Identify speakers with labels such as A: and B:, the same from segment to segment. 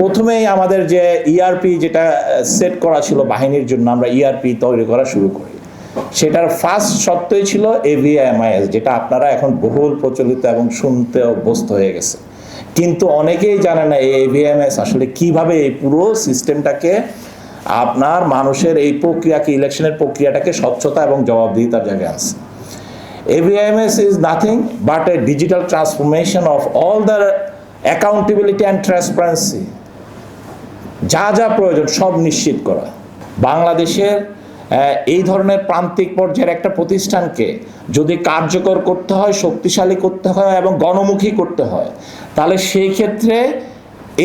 A: প্রথমেই আমাদের যে ইআরপি যেটা সেট করা ছিল বাহিনীর জন্য, আমরা ইআরপি তৈরি করা শুরু করি। সেটার ফার্স্ট সত্যই ছিল এভিএমআইএস যেটা আপনারা এখন বহুল প্রচলিত এবং শুনতে অভ্যস্ত হয়ে গেছে। কিন্তু অনেকেই জানে না এই এভিএমএস আসলে কীভাবে এই পুরো সিস্টেমটাকে আপনার মানুষের এই প্রক্রিয়াকে ইলেকশনের প্রক্রিয়াটাকে স্বচ্ছতা এবং জবাবদিহিতার জায়গায় আছে AVMS is nothing but a digital transformation of all the accountability and transparency. যা যা প্রয়োজন সব নিশ্চিত করা। বাংলাদেশের এই ধরনের প্রান্তিক পর্যায়ের একটা প্রতিষ্ঠানকে যদি কার্যকর করতে হয়, শক্তিশালী করতে হয় এবং গণমুখী করতে হয়, তাহলে সেই ক্ষেত্রে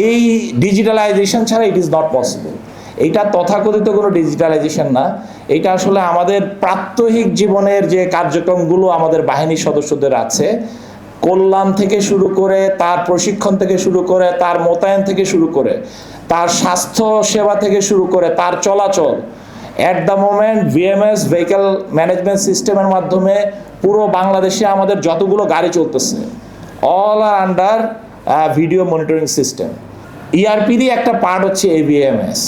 A: এই ডিজিটালাইজেশন ছাড়া ইট ইজ নট পসিবল এইটা তথাকথিত কোনো ডিজিটালাইজেশন না। এটা আসলে আমাদের প্রাত্যহিক জীবনের যে কার্যক্রমগুলো আমাদের বাহিনীর সদস্যদের আছে কল্যাণ থেকে শুরু করে, তার প্রশিক্ষণ থেকে শুরু করে, তার মোতায়েন থেকে শুরু করে, তার স্বাস্থ্য সেবা থেকে শুরু করে, তার চলাচল at the moment VMS vehicle management সিস্টেমের মাধ্যমে পুরো বাংলাদেশে আমাদের যতগুলো গাড়ি চলতেছে all are under video monitoring system ইআরপিরই একটা পার্ট হচ্ছে এভিএমএস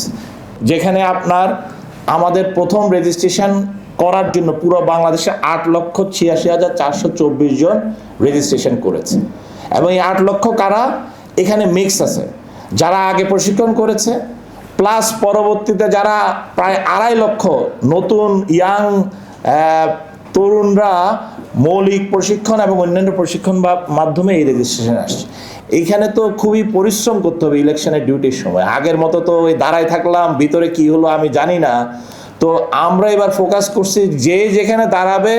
A: যেখানে আপনার আমাদের প্রথম রেজিস্ট্রেশন করার জন্য পুরো বাংলাদেশে আট লক্ষ ছিয়াশি হাজার চারশো চব্বিশ জন রেজিস্ট্রেশন করেছে। এবং এই আট লক্ষ কারা? এখানে মিক্স আছে। যারা আগে প্রশিক্ষণ করেছে প্লাস পরবর্তীতে যারা প্রায় আড়াই লক্ষ নতুন ইয়াং তরুণরা মৌলিক প্রশিক্ষণ এবং অন্যান্য প্রশিক্ষণ বা মাধ্যমে এই রেজিস্ট্রেশন আসছে। এইখানে তো খুবই পরিশ্রম করতে হবে ইলেকশনের ডিউটির সময়। আগের মতো তো ওই দাঁড়ায় থাকলাম, ভিতরে কি হলো আমি জানি না। তো আমরা এবার ফোকাস করছি যে যেখানে দাঁড়াবে,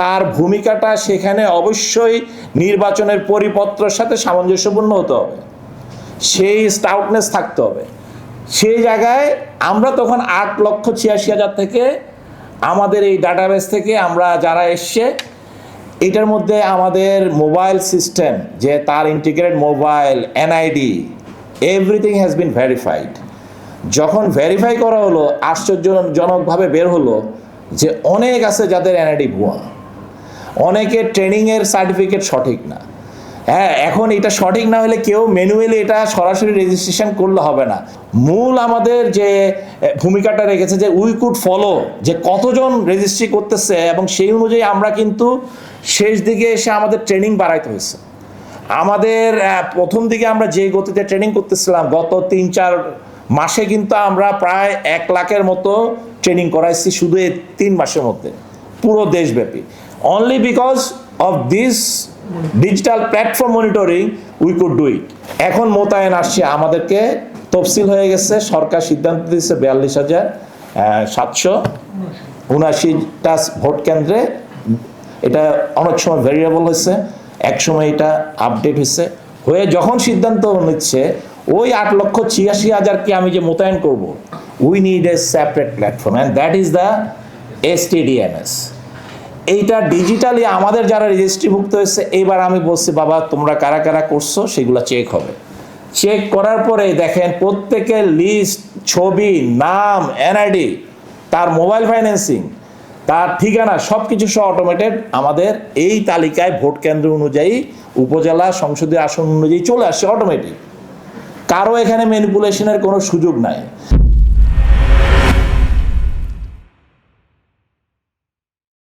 A: তার ভূমিকাটা সেখানে অবশ্যই নির্বাচনের পরিপত্রের সাথে সামঞ্জস্যপূর্ণ হতে হবে। সেই স্টাউটনেস থাকতে হবে। সেই জায়গায় আমরা তখন আট লক্ষ ছিয়াশি হাজার থেকে আমাদের এই ডাটাবেস থেকে আমরা যারা এসছে, এটার মধ্যে আমাদের মোবাইল সিস্টেম যে তার integrated mobile NID everything has been verified যখন ভেরিফাই করা হলো, আশ্চর্যজনকভাবে বের হলো যে অনেক আছে যাদের এনআইডি ভুয়া। অনেকের ট্রেনিংয়ের সার্টিফিকেট সঠিক না। হ্যাঁ এখন এটা সঠিক না হলে কেউ ম্যানুয়ালি এটা সরাসরি রেজিস্ট্রেশন করলে হবে না। মূল আমাদের যে ভূমিকাটা রেখেছে যে উই কুড ফলো যে কতজন রেজিস্ট্রি করতেছে এবং সেই অনুযায়ী আমরা কিন্তু শেষ দিকে এসে আমাদের ট্রেনিং বাড়াইতে হয়েছে। আমাদের প্রথম দিকে আমরা যে গতিতে ট্রেনিং করতেছিলাম, গত তিন, চার মাসে কিন্তু আমরা প্রায় এক লাখের মতো ট্রেনিং করাইছি শুধু এই তিন মাসের মধ্যে, পুরো দেশব্যাপী। Only because of this digital platform monitoring we could do it এখন মোতায়েন আসছে, আমাদেরকে তফসিল হয়ে গেছে, সরকার সিদ্ধান্ত দিচ্ছে বিয়াল্লিশ হাজার সাতশো উনআশিটা ভোট কেন্দ্রে। এটা অনেক সময় ভেরিয়েবল হয়েছে, এক সময় এটা আপডেট হয়েছে। হয়ে যখন সিদ্ধান্ত নিচ্ছে ওই আট লক্ষ ছিয়াশি হাজারকে আমি যে মোতায়েন করব we need a separate platform and that is the S TDMS এইটা ডিজিটালি আমাদের যারা রেজিস্ট্রিভুক্ত হয়েছে এইবার আমি বলছি, বাবা, তোমরা কারা কারা করছ, সেগুলো চেক হবে। চেক করার পরে দেখেন, প্রত্যেকের লিস্ট ছবি, নাম এনআইডি তার মোবাইল ফাইন্যান্সিং তার ঠিকানা সব কিছু সহ অটোমেটেড আমাদের এই তালিকায় ভোট কেন্দ্র অনুযায়ী, উপজেলা সংসদীয় আসন অনুযায়ী চলে আসছে অটোমেটিক কারও এখানে ম্যানিপুলেশনের কোনো সুযোগ নাই।